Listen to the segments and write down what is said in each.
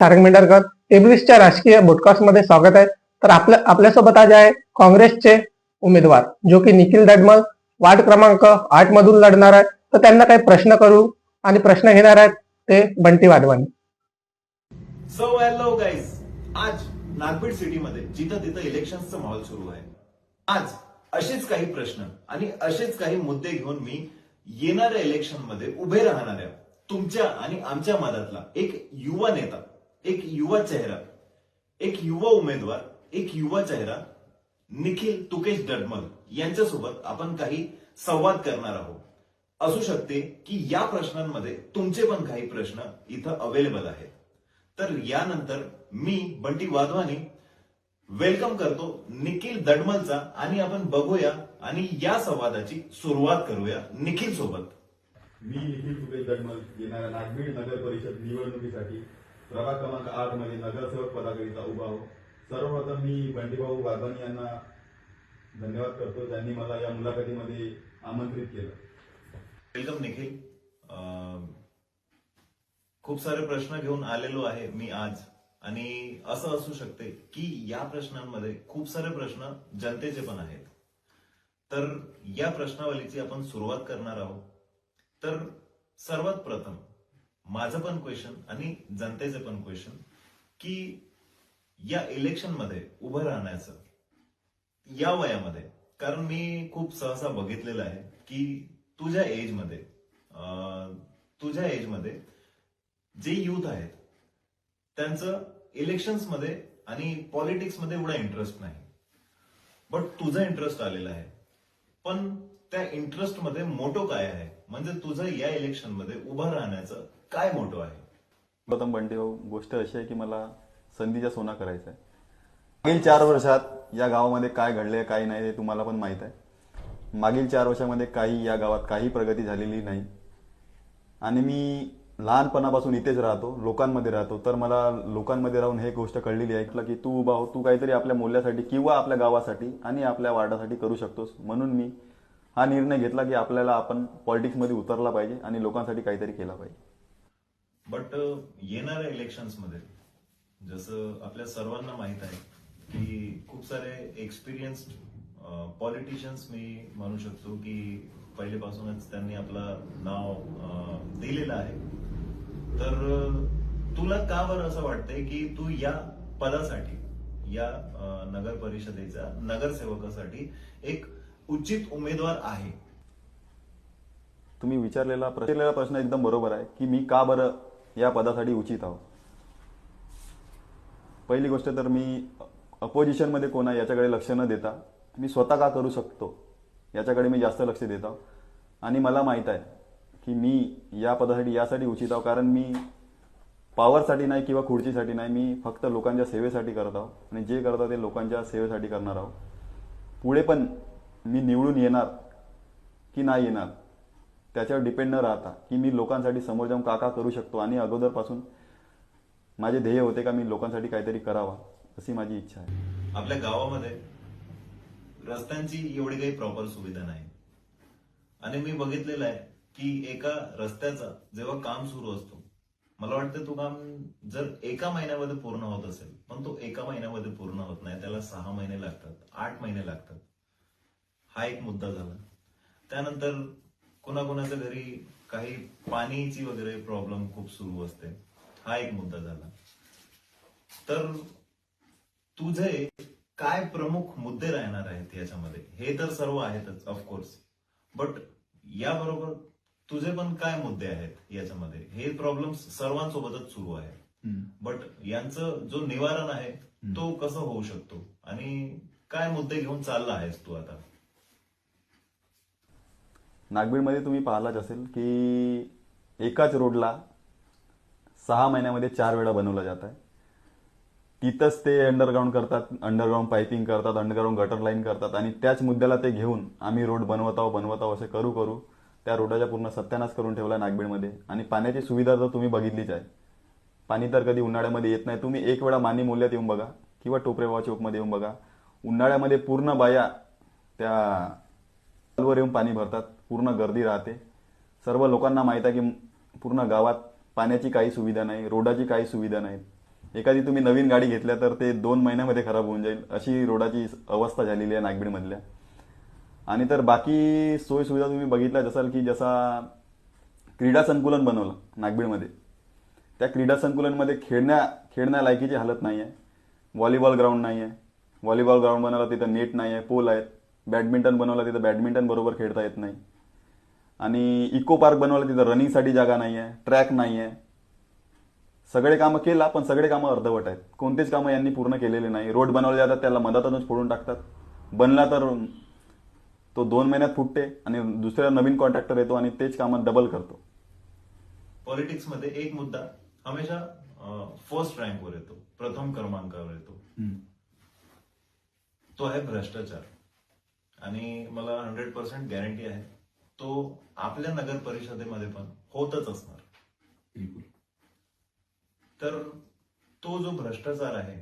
तारक मेंढरकर एबलिसच्या राजकीयमध्ये स्वागत आहे. तर आपल्या आपल्यासोबत आज आहे काँग्रेसचे उमेदवार जो की निखिल दडमल वार्ड क्रमांक आठ मधून लढणार आहे. तर त्यांना काही प्रश्न करू आणि प्रश्न घेणार आहेत ते Bunty Wadhwani. So hello guys आज नागपूर सिटीमध्ये जिथं तिथं इलेक्शनचा माहोल सुरू आहे. आज असेच काही प्रश्न आणि असेच काही मुद्दे घेऊन मी येणाऱ्या इलेक्शनमध्ये उभे राहणाऱ्या तुमच्या आणि आमच्या मधातला एक युवा नेता एक युवा चेहरा एक युवा उमेदवार एक युवा चेहरा निखिल तुकेश डडमल यांच्यासोबत आपण काही संवाद करणार आहोत. असू शकते की या प्रश्नांमध्ये तुमचे पण काही प्रश्न इथं अवेलेबल आहेत. तर यानंतर मी बंटी वाधवानी वेलकम करतो निखिल दडमलचा आणि आपण बघूया आणि या संवादाची सुरुवात करूया निखिल सोबत. मी निखिल दडमल येणाऱ्या नागभीड नगर परिषद निवडणुकीसाठी प्रभाग क्रमांक आठमध्ये नगरसेवक पदाकरिता उभा आहो. सर्वप्रथम मी बंडीभाऊ वाधवानी यांना धन्यवाद करतो. ज्यांनी मला या मुलाखतीमध्ये आमंत्रित केलं. वेलकम निखिल अं, खूप सारे प्रश्न घेऊन आलेलो आहे मी आज. आणि असं असू शकते की या प्रश्नांमध्ये खूप सारे प्रश्न जनतेचे पण आहेत. तर या प्रश्नावलीची आपण सुरुवात करणार आहोत. तर सर्वात प्रथम माझं पण क्वेश्चन आणि जनतेचं पण क्वेश्चन की या इलेक्शनमध्ये उभं राहण्याचं या वयामध्ये कारण मी खूप सहसा बघितलेलं आहे की तुझ्या एजमध्ये तुझ्या एजमध्ये जे युथ आहेत त्यांचं इलेक्शन्समध्ये आणि पॉलिटिक्समध्ये एवढा इंटरेस्ट नाही. बट तुझा इंटरेस्ट आलेला आहे. पण त्या इंटरेस्टमध्ये काय आहे? म्हणजे तुझं या इलेक्शनमध्ये उभं राहण्याचं काय मोठं आहे? प्रथम बंटीभाऊ गोष्ट अशी आहे की मला संधीचा सोना करायचा आहे. मागील चार वर्षात या गावामध्ये काय घडले काय नाही हे तुम्हाला पण माहीत आहे. मागील चार वर्षामध्ये काही या गावात काही प्रगती झालेली नाही. आणि मी लहानपणापासून इथेच राहतो लोकांमध्ये राहतो. तर मला लोकांमध्ये राहून हे गोष्ट कळलेली आहे की तू उभा हो तू काहीतरी आपल्या मूल्यासाठी किंवा आपल्या गावासाठी आणि आपल्या वार्डासाठी करू शकतोस. म्हणून मी हा निर्णय घेतला की आपल्याला आपण पॉलिटिक्समध्ये उतरला पाहिजे आणि लोकांसाठी काहीतरी केला पाहिजे. बट uh, येणाऱ्या इलेक्शन्समध्ये जसं आपल्या सर्वांना माहीत आहे की खूप सारे एक्सपिरियन्स्ड पॉलिटिशियन्स मी म्हणू शकतो की पहिलेपासूनच त्यांनी आपलं नाव दिलेलं आहे. तर तुला का बरं असं वाटतंय की तू या पदासाठी या नगर परिषदेच्या नगरसेवकासाठी एक उचित उमेदवार आहे? तुम्ही विचारलेला विचारलेला प्रश्न एकदम बरोबर आहे की मी का बरं या पदासाठी उचित आहो पहिली गोष्ट तर मी अपोजिशनमध्ये कोण आहे याच्याकडे लक्ष न देता मी स्वतः का करू शकतो याच्याकडे मी जास्त लक्ष देत आहो आणि मला माहीत आहे की मी या पदासाठी यासाठी उचित आहो कारण मी पॉवरसाठी नाही किंवा खुर्चीसाठी नाही मी फक्त लोकांच्या सेवेसाठी करत आहो आणि जे करत आहो ते लोकांच्या सेवेसाठी करणार आहो पुढे पण मी निवडून येणार की नाही येणार त्याच्यावर डिपेंड न राहता की मी लोकांसाठी समोर जाऊन का का करू शकतो आणि अगोदरपासून माझे ध्येय होते का मी लोकांसाठी काहीतरी करावा अशी माझी इच्छा आहे. आपल्या गावामध्ये रस्त्यांची एवढी काही प्रॉपर सुविधा नाही. आणि मी बघितलेलं आहे की एका रस्त्याचा जेव्हा काम सुरू असतो मला वाटतं तो काम जर एका महिन्यामध्ये पूर्ण होत असेल पण तो एका महिन्यामध्ये पूर्ण होत नाही त्याला सहा महिने लागतात आठ महिने लागतात. हा एक मुद्दा झाला. त्यानंतर कोणाकोणाच्या घरी काही पाणीची वगैरे प्रॉब्लेम खूप सुरू असते. हा एक मुद्दा झाला. तर तुझे काय प्रमुख मुद्दे राहणार आहेत याच्यामध्ये? हे तर सर्व आहेतच ऑफकोर्स बट याबरोबर तुझे पण काय मुद्दे आहेत याच्यामध्ये? हे प्रॉब्लेम सर्वांसोबतच सुरू आहे बट यांचं जो निवारण आहे तो कसं होऊ शकतो? आणि काय मुद्दे घेऊन चालला आहेस तू आता? नागबीडमध्ये तुम्ही पाहिलाच असेल की एकाच रोडला सहा महिन्यामध्ये चार वेळा बनवला जात आहे. तिथंच ते अंडरग्राऊंड करतात अंडरग्राऊंड पायपिंग करतात अंडरग्राऊंड गटर लाईन करतात आणि त्याच मुद्द्याला ते घेऊन आम्ही रोड बनवत आहोत बनवत आहोत असे करू करू त्या रोडाच्या पूर्ण सत्यानाश करून ठेवला नागबीडमध्ये. आणि पाण्याची सुविधा तर तुम्ही बघितलीच आहे. पाणी तर कधी उन्हाळ्यामध्ये येत नाही. तुम्ही एक वेळा मानी मूल्यात येऊन बघा किंवा टोपरेवा चौकमध्ये येऊन बघा. उन्हाळ्यामध्ये पूर्ण बाया त्या वर येऊन पाणी भरतात. पूर्ण गर्दी राहते. सर्व लोकांना माहीत आहे की पूर्ण गावात पाण्याची काही सुविधा नाही रोडाची काही सुविधा नाही. एखादी तुम्ही नवीन गाडी घेतल्या तर ते दोन महिन्यामध्ये खराब होऊन जाईल अशी रोडाची अवस्था झालेली आहे नागबीडमधल्या. आणि तर बाकी सोयीसुविधा तुम्ही बघितल्या जसाल की जसा क्रीडा संकुलन बनवलं नागबीडमध्ये. त्या क्रीडा संकुलनमध्ये खेळण्या खेळण्यालायकीची हालत नाही आहे व्हॉलीबॉल ग्राउंड नाही आहे व्हॉलीबॉल ग्राउंड बनवला तिथं नेट नाही आहे पोल आहेत. बॅडमिंटन बनवला तिथं बॅडमिंटन बरोबर खेळता येत नाही. आणि इको पार्क बनवलं तिथं रनिंगसाठी जागा नाही आहे ट्रॅक नाही आहे सगळे कामं केला पण सगळे कामं अर्धवट आहेत. कोणतेच कामं यांनी पूर्ण केलेले नाही. रोड बनवले जातात त्याला मधातूनच फोडून टाकतात. बनला तर तो दोन महिन्यात फुटते आणि दुसऱ्या नवीन कॉन्ट्रॅक्टर येतो आणि तेच कामं डबल करतो. पॉलिटिक्समध्ये एक मुद्दा हमेशा फर्स्ट रँकवर येतो. प्रथम क्रमांकावर येतो. तो आहे भ्रष्टाचार. आणि मला हंड्रेड पर्सेंट गॅरंटी आहे. तो आपल्या नगर परिषदेमध्ये पण होतच असणार. बिलकुल. तर तो जो भ्रष्टाचार आहे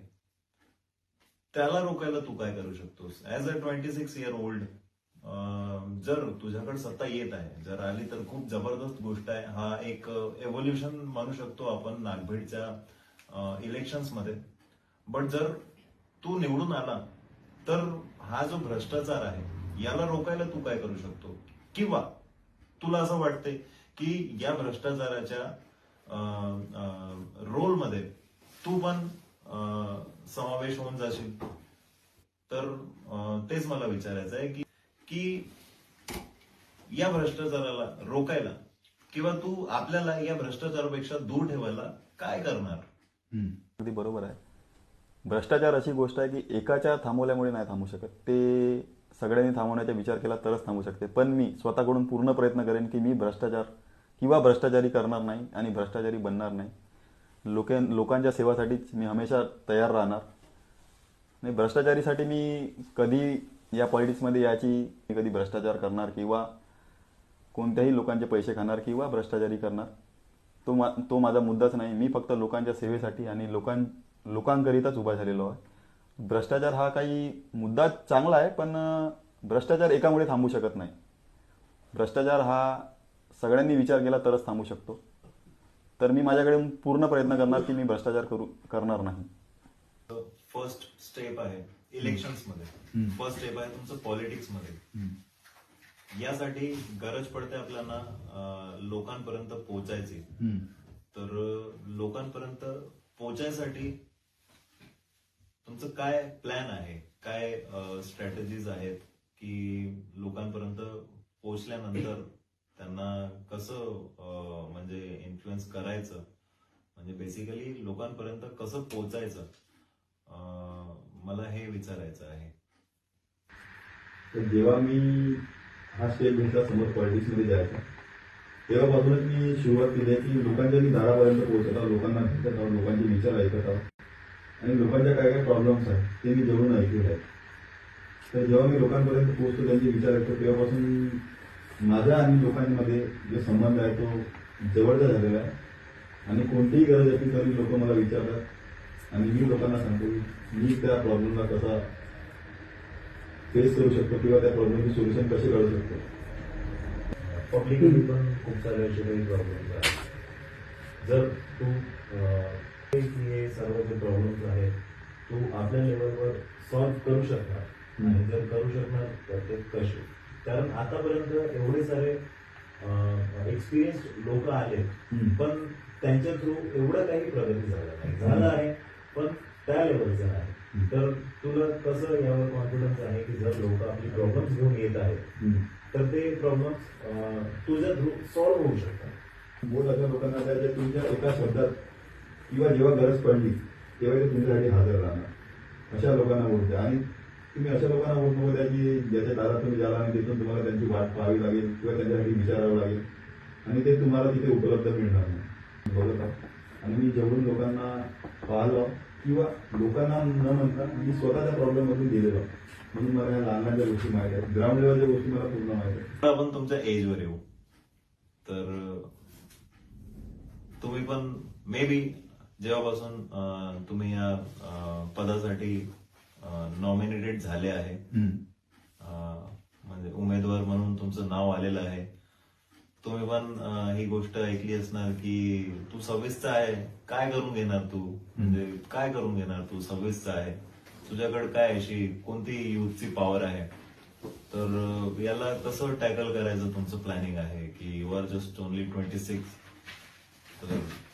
त्याला रोखायला तू काय करू शकतोस? As a twenty six year old जर तुझ्याकडे सत्ता येत आहे जर आली तर खूप जबरदस्त गोष्ट आहे. हा एक एव्होल्युशन म्हणू शकतो आपण नागभीडच्या इलेक्शन्समध्ये बट जर तू निवडून आला तर हा जो भ्रष्टाचार आहे याला रोखायला तू काय करू शकतो? किंवा तुला असं वाटतंय की या भ्रष्टाचाराच्या रोलमध्ये तू पण समावेश होऊन जाशील? तर तेच मला विचारायचं आहे की की या भ्रष्टाचाराला रोखायला किंवा तू आपल्याला या भ्रष्टाचारापेक्षा दूर ठेवायला काय करणार? अगदी बरोबर आहे. भ्रष्टाचार अशी गोष्ट आहे की एकाच्या थांबवल्यामुळे नाही थांबू शकत. ते सगळ्यांनी थांबवण्याचा विचार केला तरच थांबू शकते. पण मी स्वतःकडून पूर्ण प्रयत्न करेन की मी भ्रष्टाचार किंवा भ्रष्टाचारी करणार नाही आणि भ्रष्टाचारी बनणार नाही. लोक लोकांच्या सेवासाठीच मी हमेशा तयार राहणार. नाही भ्रष्टाचारीसाठी मी कधी या पॉलिटिक्समध्ये याची मी कधी भ्रष्टाचार करणार किंवा कोणत्याही लोकांचे पैसे खाणार किंवा भ्रष्टाचारी करणार. तो मा तो माझा मुद्दाच नाही. मी फक्त लोकांच्या सेवेसाठी आणि लोकां लोकांकरिताच उभा झालेलो आहे. भ्रष्टाचार हा काही मुद्दा चांगला आहे पण भ्रष्टाचार एकामुळे थांबू शकत नाही. भ्रष्टाचार हा सगळ्यांनी विचार केला तरच थांबू शकतो. तर मी माझ्याकडे पूर्ण प्रयत्न करणार की मी भ्रष्टाचार करू करणार नाही. फर्स्ट स्टेप आहे इलेक्शन्समध्ये. फर्स्ट स्टेप आहे तुमचं पॉलिटिक्समध्ये. यासाठी गरज पडते आपल्याला लोकांपर्यंत पोहोचायची तर लोकांपर्यंत पोहोचायसाठी तुमचं काय प्लॅन आहे? काय स्ट्रॅटेजीज आहेत की लोकांपर्यंत पोहोचल्यानंतर त्यांना कसं म्हणजे इन्फ्लुएन्स करायचं? म्हणजे बेसिकली लोकांपर्यंत कसं पोहोचायचं? मला हे विचारायचं आहे. तर जेव्हा मी हा स्टेप घेतला समोर पॉलिटिक्समध्ये जायचा तेव्हापासूनच मी सुरुवात केली आहे की लोकांच्या दारापर्यंत पोहोचत आहोत लोकांना भेटत आहोत लोकांचे विचार ऐकत आहोत. आणि लोकांच्या काय काय प्रॉब्लेम्स आहेत ते मी जवळून ऐकलेले आहेत तर जेव्हा मी लोकांपर्यंत पोहोचतो त्यांचे विचार ऐकतो तेव्हापासून माझा आणि लोकांमध्ये जो संबंध आहे तो जवळचा झालेला आहे. आणि कोणतीही गरज असली तरी लोक मला विचारतात. आणि मी लोकांना सांगतो मी त्या प्रॉब्लेमला कसा फेस करू शकतो किंवा त्या प्रॉब्लेमचे सोल्युशन कसे काढू शकतो. पब्लिकली पण खूप सारे असे काही प्रॉब्लेम्स आहेत. जर तू की हे सर्व जे प्रॉब्लेम्स आहेत तू आपल्या लेवलवर सॉल्व्ह करू शकणार. आणि जर करू शकणार तर ते कसे? कारण आतापर्यंत एवढे सारे एक्सपिरियन्स लोक आले. पण त्यांच्या थ्रू एवढं काही प्रगती झालं नाही. झालं आहे पण त्या लेवलचं नाही तर तुला कसं यावर कॉन्फिडन्स आहे की जर लोक आपली प्रॉब्लेम्स घेऊन येत आहेत. तर ते प्रॉब्लेम्स तुझ्या थ्रू सॉल्व्ह होऊ शकतात. बोल अशा लोकांना तुमच्या एका शब्दात किंवा जेव्हा गरज पडली तेव्हा ते तुमच्यासाठी हजर राहणार. अशा लोकांना वोट द्या. आणि तुम्ही अशा लोकांना वोट नको द्या की ज्याच्या दारात तुम्ही जाला आणि तिथून तुम्हाला त्यांची वाट पाहावी लागेल किंवा त्यांच्यासाठी विचारावं लागेल. आणि ते तुम्हाला तिथे उपलब्ध मिळणार नाही. बघत आहोत आणि मी जेवढून लोकांना पाहिलं किंवा लोकांना न म्हणता मी स्वतःच्या प्रॉब्लेम मधून गेलेलो. म्हणून मला ह्या लहान लहानच्या गोष्टी माहीत आहेत. ग्राउंड लेवलच्या गोष्टी मला पूर्ण माहीत आहेत. तर आपण तुमच्या एजवर येऊ. तर तुम्ही पण मे बी जेव्हापासून तुम्ही या पदासाठी नॉमिनेटेड झाले आहे म्हणजे उमेदवार म्हणून तुमचं नाव आलेलं आहे. तुम्ही पण ही गोष्ट ऐकली असणार की तू सव्वीसचा आहे. काय करून घेणार तू? म्हणजे काय करून घेणार तू सव्वीसचा आहे? तुझ्याकडे काय अशी कोणती युथची पॉवर आहे? तर याला कसं टॅकल करायचं तुमचं प्लॅनिंग आहे? की you are just only twenty six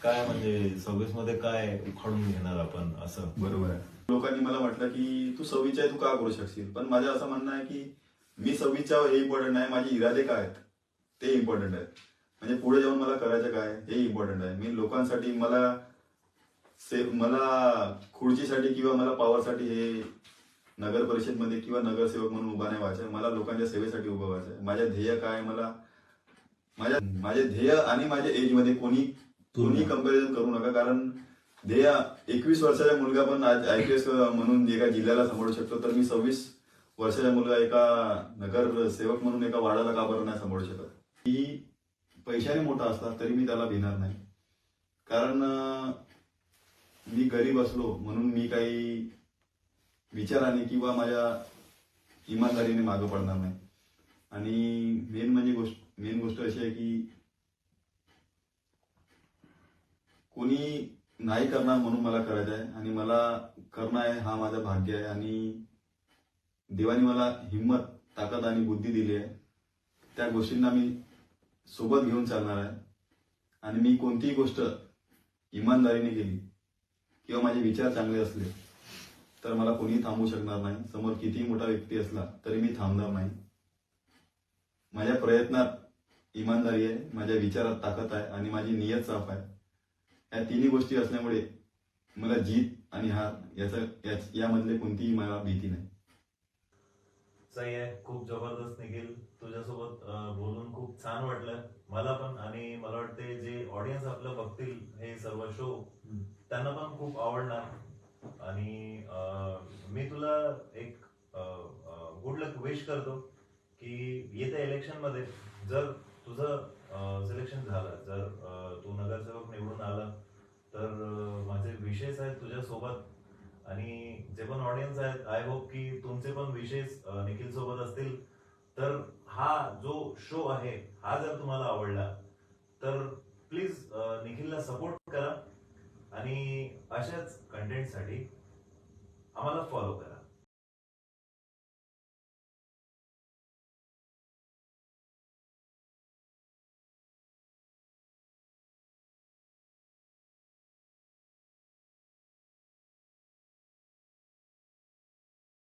काय म्हणजे सव्वीसमध्ये काय उखाडून घेणार आपण असं? बरोबर आहे. लोकांनी मला म्हटलं की तू सव्वीसच्या आहे तू का करू शकशील? पण माझं असं म्हणणं आहे की मी सव्वीसच्या हे इम्पॉर्टंट आहे माझे इरादे काय आहेत? ते इम्पॉर्टंट आहेत. म्हणजे पुढे जाऊन मला करायचं काय? हे इम्पॉर्टंट आहे. मी लोकांसाठी मला से मला खुर्चीसाठी किंवा मला पॉवरसाठी हे नगर परिषदमध्ये किंवा नगरसेवक म्हणून उभा नाही व्हायचं. मला लोकांच्या सेवेसाठी उभं व्हायचं आहे. माझ्या ध्येय काय आहे, मला माझ्या माझे ध्येय आणि माझ्या एजमध्ये कोणी कोणी कंपॅरिझन करू नका कारण ध्येय एकवीस वर्षाचा मुलगा पण आज आय पी एस म्हणून एका जिल्ह्याला सांभाळू शकतो तर मी सव्वीस वर्षाचा मुलगा एका नगर सेवक म्हणून एका वाडाला का बरं नाही सांभाळू शकत? ही पैशाने मोठा असला तरी मी त्याला भिणार नाही. कारण मी गरीब असलो म्हणून मी काही विचाराने किंवा माझ्या इमानदारीने मागं पडणार नाही. आणि मेन म्हणजे गोष्ट मेन गोष्ट अशी आहे की कोणी नाही करणार म्हणून मला करायचं आहे आणि मला करणं आहे हा माझा भाग्य आहे. आणि देवाने मला हिंमत ताकद आणि बुद्धी दिली आहे. त्या गोष्टींना मी सोबत घेऊन चालणार आहे. आणि मी कोणतीही गोष्ट इमानदारीने केली किंवा माझे विचार चांगले असले तर मला कोणीही थांबू शकणार नाही. समोर कितीही मोठा व्यक्ती असला तरी मी थांबणार नाही. माझ्या प्रयत्नात इमानदारी आहे माझ्या विचारात ताकद आहे आणि माझी नियत साफ आहे. या तिन्ही गोष्टी असल्यामुळे मला जीत आणि हार याचा यामधले कोणतीही मला भीती नाही. सही आहे खूप जबरदस्त निघेल. तुझ्यासोबत बोलून खूप छान वाटलं. मला पण आणि मला वाटते जे ऑडियन्स आपलं बघतील हे सर्व शो त्यांना पण खूप आवडणार. आणि मी तुला एक गुड लक विश करतो की येत्या इलेक्शनमध्ये जर तुझं सिलेक्शन झालं. जर तू नगरसेवक निवडून आला तर माझे विशेष आहेत तुझ्यासोबत. आणि जे पण ऑडियन्स आहेत आय होप की तुमचे पण विशेष निखिल सोबत असतील. तर हा जो शो आहे हा जर तुम्हाला आवडला तर प्लीज निखिलला सपोर्ट करा. आणि अशाच कंटेंटसाठी आम्हाला फॉलो करा.